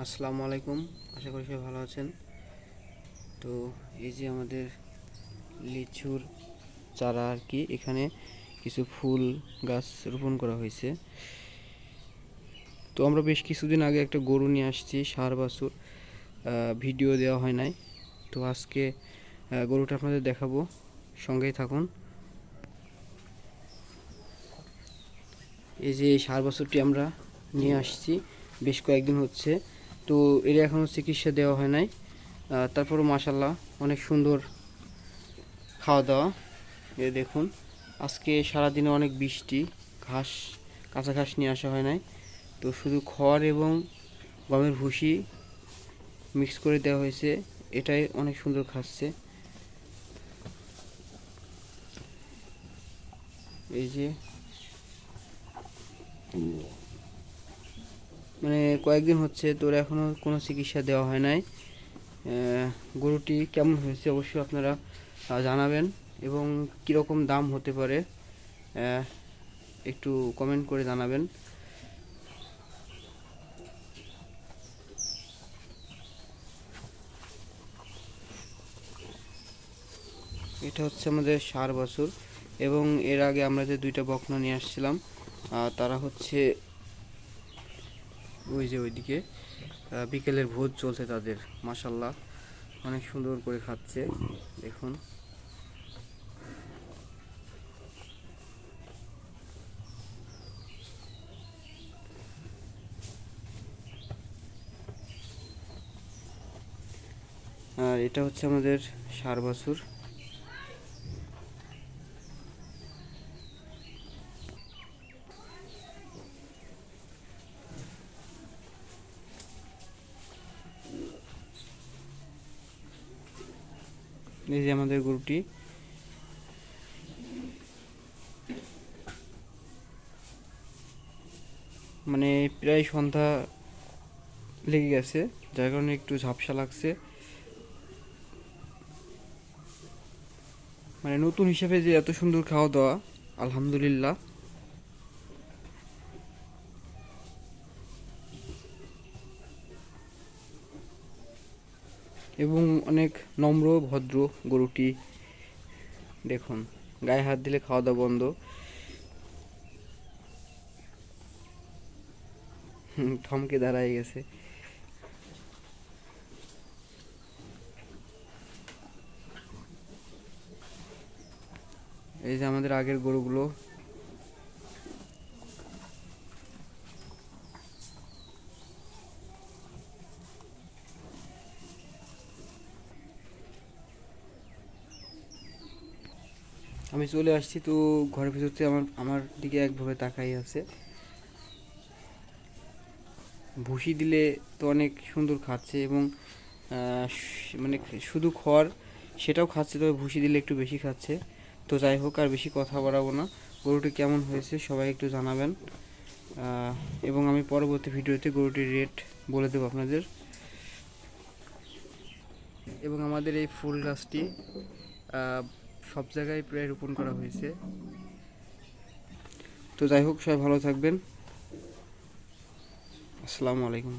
আসসালামু আলাইকুম। আশা করি সবাই ভালো আছেন। তো এই যে আমাদের লিচুর চারা আর কি, এখানে কিছু ফুল গাছ রোপণ করা হয়েছে। তো আমরা বেশ কিছুদিন আগে একটা গরু নিয়ে আসছি, সার, বাছুর ভিডিও দেওয়া হয় নাই। তো আজকে গরুটা আপনাদের দেখাবো। সঙ্গেই থাকুন। এই যে সার, বাছুরটি আমরা নিয়ে আসছি। বেশ কয়েকদিন হচ্ছে তো এর এখনও চিকিৎসা দেওয়া হয় নাই। আহ, তারপরও মাসাল্লাহ অনেক সুন্দর খাওয়া দাওয়া এ দেখুন আজকে সারাদিনে অনেক বৃষ্টি ঘাস কাঁচা ঘাস নিয়ে আসা হয় নাই। তো শুধু খড় এবং গমের ভুসি মিক্স করে দেওয়া হয়েছে এটাই অনেক সুন্দর খাচ্ছে। এই যে মানে কয়েকদিন হচ্ছে তোর এখনও কোনো চিকিৎসা দেওয়া হয় নাই। গরুটি কেমন হয়েছে অবশ্যই আপনারা জানাবেন এবং কীরকম দাম হতে পারে একটু কমেন্ট করে জানাবেন। এটা হচ্ছে আমাদের সার বছর এবং এর আগে আমরা যে দুইটা বকনা নিয়ে আসছিলাম তারা হচ্ছে ওই যে ওইদিকে বিকেলের ভোজ চলছে তাদের মাসাল্লাহ অনেক সুন্দর করে খাচ্ছে, দেখুন। আর এটা হচ্ছে আমাদের সার বাছুর। এই যে আমাদের গরুটি মানে প্রায় সন্ধ্যা লেগে গেছে, যার কারণে একটু ঝাপসা লাগছে। মানে নতুন হিসাবে যে এত সুন্দর খাওয়া দাওয়া আলহামদুলিল্লাহ। এবং অনেক নম্র, ভদ্র গরুটি দেখুন। গায়ে হাত দিলে খাওয়া দাওয়া বন্ধ থমকে দাঁড়ায় গেছে। এই যে আমাদের আগের গরুগুলো। আমি চলে আসছি, তো ঘরের ভিতর আমার আমার দিকে একভাবে তাকাই আছে। ভুসি দিলে তো অনেক সুন্দর খাচ্ছে এবং মানে শুধু খড় সেটাও খাচ্ছে, তবে ভুসি দিলে একটু বেশি খাচ্ছে। তো যাই হোক, আর বেশি কথা বাড়াবো না। গরুটি কেমন হয়েছে সবাই একটু জানাবেন। এবং আমি পরবর্তী ভিডিওতে গরুটির রেট বলে দেবো আপনাদের। এবং আমাদের এই ফুল গাছটি সব জায়গায় প্রায় রোপণ করা হয়েছে। তো যাই হোক সবাই ভালো থাকবেন। আসসালামু আলাইকুম।